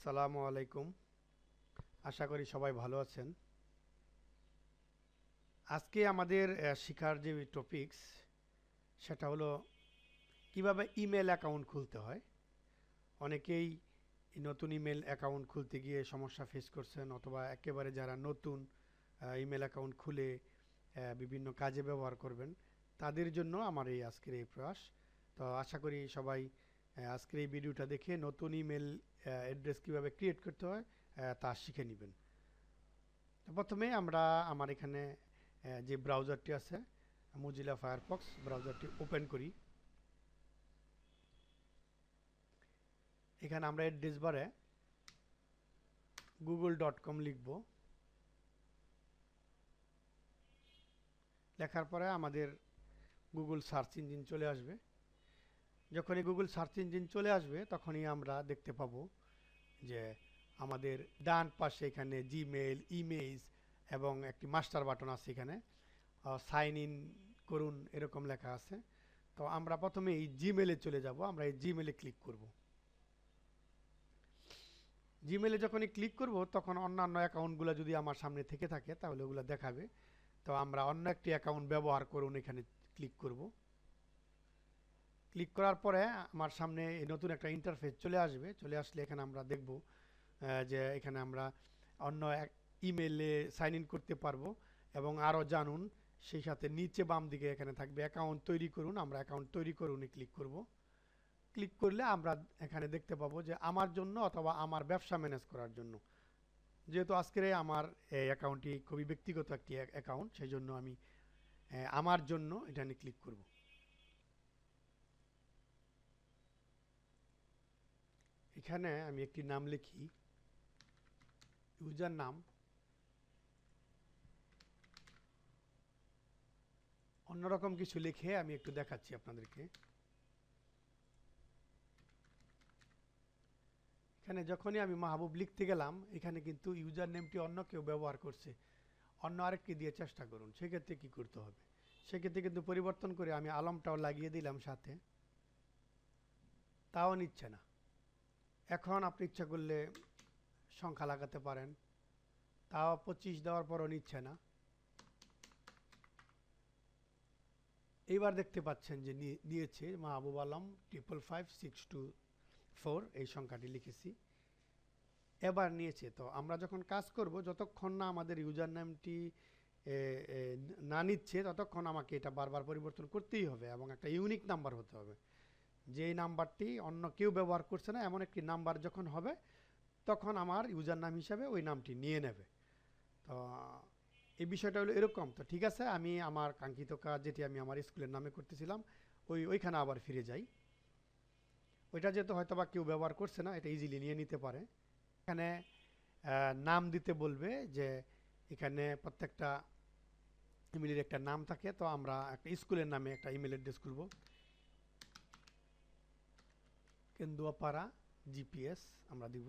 আসসালামু আলাইকুম। আশা করি সবাই ভালো আছেন। আজকে আমাদের শিখার যে টপিকস সেটা হলো কীভাবে ইমেল অ্যাকাউন্ট খুলতে হয়। অনেকেই নতুন ইমেল অ্যাকাউন্ট খুলতে গিয়ে সমস্যা ফেস করছেন অথবা একেবারে যারা নতুন ইমেল অ্যাকাউন্ট খুলে বিভিন্ন কাজে ব্যবহার করবেন, তাদের জন্য আমার এই আজকের এই প্রয়াস। তো আশা করি সবাই আজকের এই ভিডিওটা দেখে নতুন ইমেল অ্যাড্রেস কীভাবে ক্রিয়েট করতে হয় তা শিখে নেবেন। প্রথমে আমরা আমার এখানে যে ব্রাউজারটি আছে মজিলা ফায়ারফক্স ব্রাউজারটি ওপেন করি। এখানে আমরা অ্যাড্রেস বারে গুগল ডট কম লিখব। লেখার পরে আমাদের গুগল সার্চ ইঞ্জিন চলে আসবে। যখনই গুগল সার্চ ইঞ্জিন চলে আসবে, তখনই আমরা দেখতে পাবো যে আমাদের ডান পাশে এখানে জিমেল ইমেজ এবং একটি মাস্টার বাটন আছে এখানে। সাইন ইন করুন, এরকম লেখা আছে। তো আমরা প্রথমে এই জিমেলে চলে যাব, আমরা এই জিমেলে ক্লিক করব। জিমেলে যখনই ক্লিক করব, তখন অন্যান্য অ্যাকাউন্টগুলো যদি আমার সামনে থেকে থাকে, তাহলে ওগুলো দেখাবে। তো আমরা অন্য একটি অ্যাকাউন্ট ব্যবহার করুন, এখানে ক্লিক করব। ক্লিক করার পরে আমার সামনে এই নতুন একটা ইন্টারফেস চলে আসবে। চলে আসলে এখানে আমরা দেখব যে এখানে আমরা অন্য এক ইমেলে সাইন ইন করতে পারব এবং আরও জানুন। সেই সাথে নিচে বাম দিকে এখানে থাকবে অ্যাকাউন্ট তৈরি করুন। আমরা অ্যাকাউন্ট তৈরি করুন ক্লিক করব। ক্লিক করলে আমরা এখানে দেখতে পাবো যে আমার জন্য অথবা আমার ব্যবসা ম্যানেজ করার জন্য। যেহেতু আজকের আমার এই অ্যাকাউন্টটি খুবই ব্যক্তিগত একটি অ্যাকাউন্ট সেই জন্য আমি আমার জন্য এটা নিয়ে ক্লিক করব। এখানে আমি একটি নাম লিখি। ইউজার নাম অন্যরকম কিছু লিখে আমি একটু দেখাচ্ছি আপনাদেরকে। এখানে যখনই আমি মাহবুব লিখতে গেলাম, এখানে কিন্তু ইউজার নেমটি অন্য কেউ ব্যবহার করছে। অন্য আরেকটি দিয়ে চেষ্টা করুন, সেক্ষেত্রে কি করতে হবে? সেক্ষেত্রে কিন্তু পরিবর্তন করে আমি আলমটাও লাগিয়ে দিলাম সাথে। তাও নিচ্ছে না। এখন আপনি ইচ্ছা করলে সংখ্যা লাগাতে পারেন। তাও পঁচিশ দেওয়ার পরও নিচ্ছে না। এইবার দেখতে পাচ্ছেন যে নিয়ে- নিয়েছে Mahbub Alam triple five six two four এই সংখ্যাটি লিখেছি। এবার নিয়েছে তো আমরা যখন কাজ করব, যতক্ষণ না আমাদের ইউজার নামটি না নিচ্ছে, ততক্ষণ আমাকে এটা বারবার পরিবর্তন করতেই হবে এবং একটা ইউনিক নাম্বার হতে হবে। যেই নাম্বারটি অন্য কেউ ব্যবহার করছে না, এমন একটি নাম্বার যখন হবে, তখন আমার ইউজার নাম হিসাবে ওই নামটি নিয়ে নেবে। তো, এই বিষয়টা হলো এরকম। তো ঠিক আছে, আমি আমার কাঙ্ক্ষিত কাজ যেটি আমি আমার স্কুলের নামে করতেছিলাম, ওই, ওইখানে আবার ফিরে যাই। ওইটা যেহেতু হয়তো বা কেউ ব্যবহার করছে না, এটা ইজিলি নিয়ে নিতে পারে। এখানে নাম দিতে বলবে যে, এখানে প্রত্যেকটা ইমেলের একটা নাম থাকে, তো আমরা একটা স্কুলের নামে একটা ইমেল অ্যাড্রেস খুলব। কেন্দুয়াপাড়া জিপিএস আমরা দিব।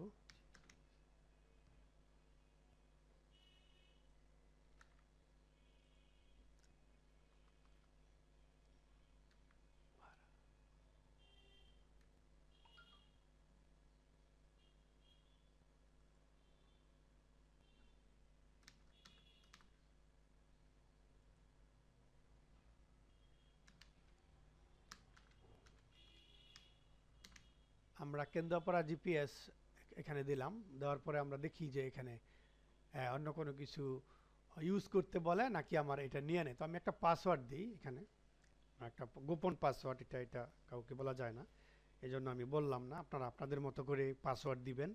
আমরা কেন্দ্রাপাড়া জিপিএস এখানে দিলাম। দেওয়ার পরে আমরা দেখি যে এখানে অন্য কোনো কিছু ইউজ করতে বলে নাকি আমার এটা নিয়ে নেয়। তো আমি একটা পাসওয়ার্ড দিই এখানে। একটা গোপন পাসওয়ার্ড এটা এটা কাউকে বলা যায় না। এই জন্য আমি বললাম না, আপনারা আপনাদের মতো করে পাসওয়ার্ড দিবেন।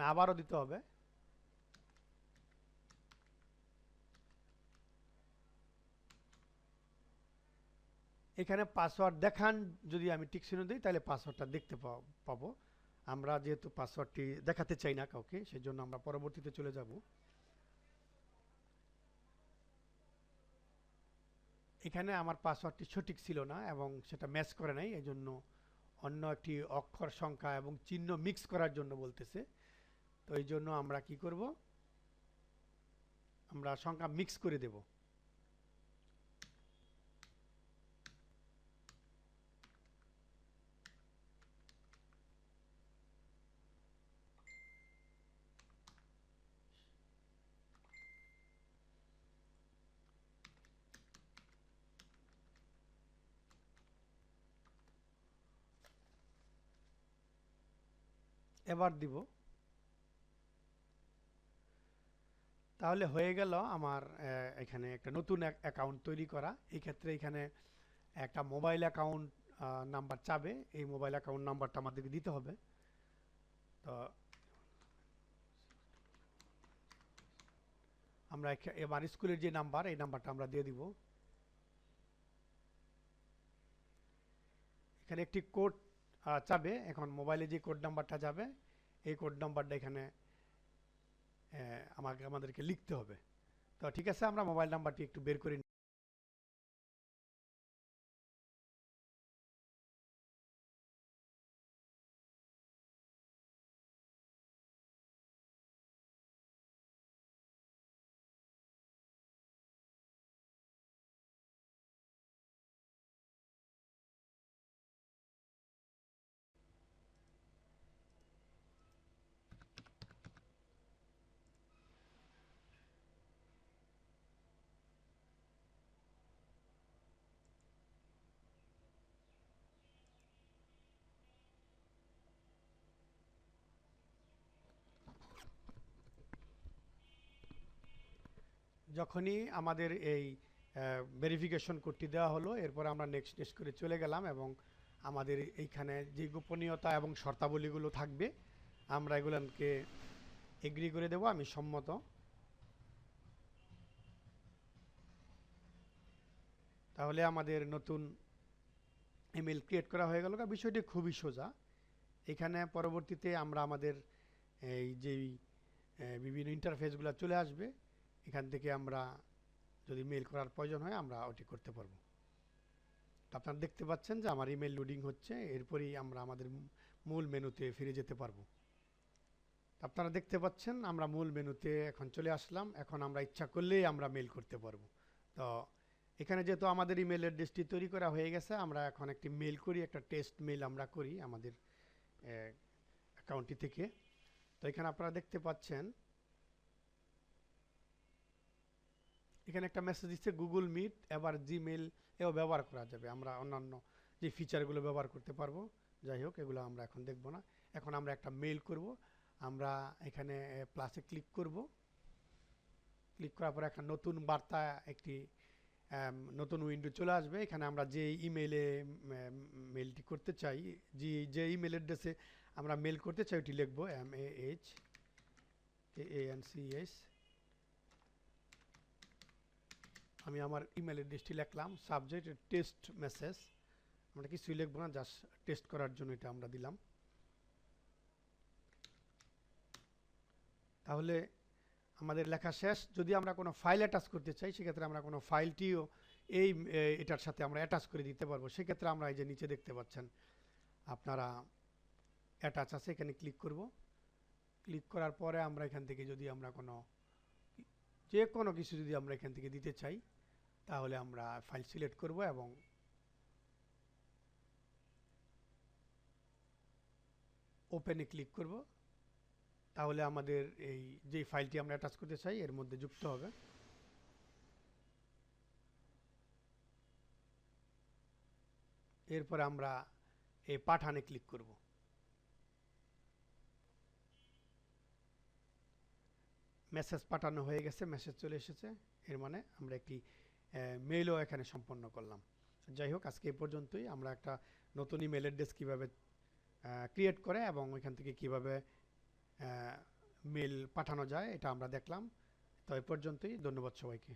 এখানে আবারও দিতে হবে। এখানে পাসওয়ার্ড দেখান, যদি আমি টিকসিনো দিই, তাহলে পাসওয়ার্ডটা দেখতে পাবো। আমরা যেহেতু পাসওয়ার্ডটি দেখাতে চাই না কাউকে সেই জন্য আমরা পরবর্তীতে চলে যাব। এখানে আমার পাসওয়ার্ডটি সঠিক ছিল না এবং সেটা ম্যাচ করে নাই এই জন্য অন্য একটি অক্ষর সংখ্যা এবং চিহ্ন মিক্স করার জন্য বলতেছে। তো এই জন্য আমরা কি করব? আমরা সংখ্যা মিক্স করে দেব। এবার দিব। তাহলে হয়ে গেল আমার এখানে একটা নতুন অ্যাকাউন্ট তৈরি করা। এই ক্ষেত্রে এখানে একটা মোবাইল অ্যাকাউন্ট নাম্বার চাবে। এই মোবাইল অ্যাকাউন্ট নাম্বারটা আমাদেরকে দিতে হবে। তো আমরা এবার স্কুলের যে নাম্বার এই নাম্বারটা আমরা দিয়ে দিব। এখানে একটি কোড চাবে। এখন মোবাইলে যে কোড নাম্বারটা যাবে, এই কোড নাম্বারটা এখানে আমাকে আমাদেরকে লিখতে হবে। তো ঠিক আছে আমরা মোবাইল নাম্বারটি একটু বের করে যখনই আমাদের এই ভেরিফিকেশন করতে দেওয়া হলো, এরপর আমরা নেক্সট নেক্সট করে চলে গেলাম এবং আমাদের এইখানে যে গোপনীয়তা এবং শর্তাবলীগুলো থাকবে, আমরা এগুলোকে এগ্রি করে দেব, আমি সম্মত। তাহলে আমাদের নতুন ইমেল ক্রিয়েট করা হয়ে গেল। বিষয়টি খুবই সোজা। এখানে পরবর্তীতে আমরা আমাদের এই যেই বিভিন্ন ইন্টারফেসগুলো চলে আসবে। এখান থেকে আমরা যদি মেল করার প্রয়োজন হয়, আমরা ওটি করতে পারব। তো আপনারা দেখতে পাচ্ছেন যে আমার ইমেল লোডিং হচ্ছে, এরপরেই আমরা আমাদের মূল মেনুতে ফিরে যেতে পারব। আপনারা দেখতে পাচ্ছেন, আমরা মূল মেনুতে এখন চলে আসলাম। এখন আমরা ইচ্ছা করলেই আমরা মেল করতে পারব। তো এখানে যেহেতু আমাদের ইমেল অ্যাড্রেসটি তৈরি করা হয়ে গেছে, আমরা এখন একটি মেল করি, একটা টেস্ট মেল আমরা করি আমাদের অ্যাকাউন্টটি থেকে। তো এখানে আপনারা দেখতে পাচ্ছেন এখানে একটা মেসেজ দিচ্ছে গুগল মিট এবার জিমেল এও ব্যবহার করা যাবে। আমরা অন্যান্য যে ফিচারগুলো ব্যবহার করতে পারব, যাই হোক, এগুলো আমরা এখন দেখব না। এখন আমরা একটা মেল করব। আমরা এখানে প্লাসে ক্লিক করব। ক্লিক করার পরে একটা নতুন বার্তা, একটি নতুন উইন্ডো চলে আসবে। এখানে আমরা যে ইমেইলে মেলটি করতে চাই, যে যে ইমেল অ্যাড্রেসে আমরা মেল করতে চাই, ওটি লিখব M A H A N C S আমি আমার ইমেল অ্যাড্রেসটি লিখলাম সাবজেক্ট টেস্ট মেসেজ আমরা কিছুই লিখব না জাস্ট টেস্ট করার জন্য এটা আমরা দিলাম। তাহলে আমাদের লেখা শেষ। যদি আমরা কোনো ফাইল অ্যাটাচ করতে চাই, সেক্ষেত্রে আমরা কোনো ফাইলটিও এই এটার সাথে আমরা অ্যাটাচ করে দিতে পারব। সেক্ষেত্রে আমরা এই যে নিচে দেখতে পাচ্ছেন, আপনারা অ্যাটাচ আছে, এখানে ক্লিক করব। ক্লিক করার পরে আমরা এখান থেকে যদি আমরা কোনো, যে কোনো কিছু যদি আমরা এখান থেকে দিতে চাই তাহলে আমরা ফাইল সিলেক্ট করব এবং ওপেনে ক্লিক করব। তাহলে আমাদের এই যে ফাইলটি আমরা অ্যাটাচ করতে চাই, এর মধ্যে যুক্ত হবে। এরপরে আমরা এই পাঠানে ক্লিক করব। মেসেজ পাঠানো হয়ে গেছে মেসেজ চলে এসেছে। এর মানে আমরা একটি মেইলও এখানে সম্পন্ন করলাম। যাই হোক, আজকে এ পর্যন্তই। আমরা একটা নতুন ইমেল অ্যাড্রেস কীভাবে ক্রিয়েট করে এবং ওইখান থেকে কীভাবে মেল পাঠানো যায়, এটা আমরা দেখলাম। তো এ পর্যন্তই। ধন্যবাদ সবাইকে।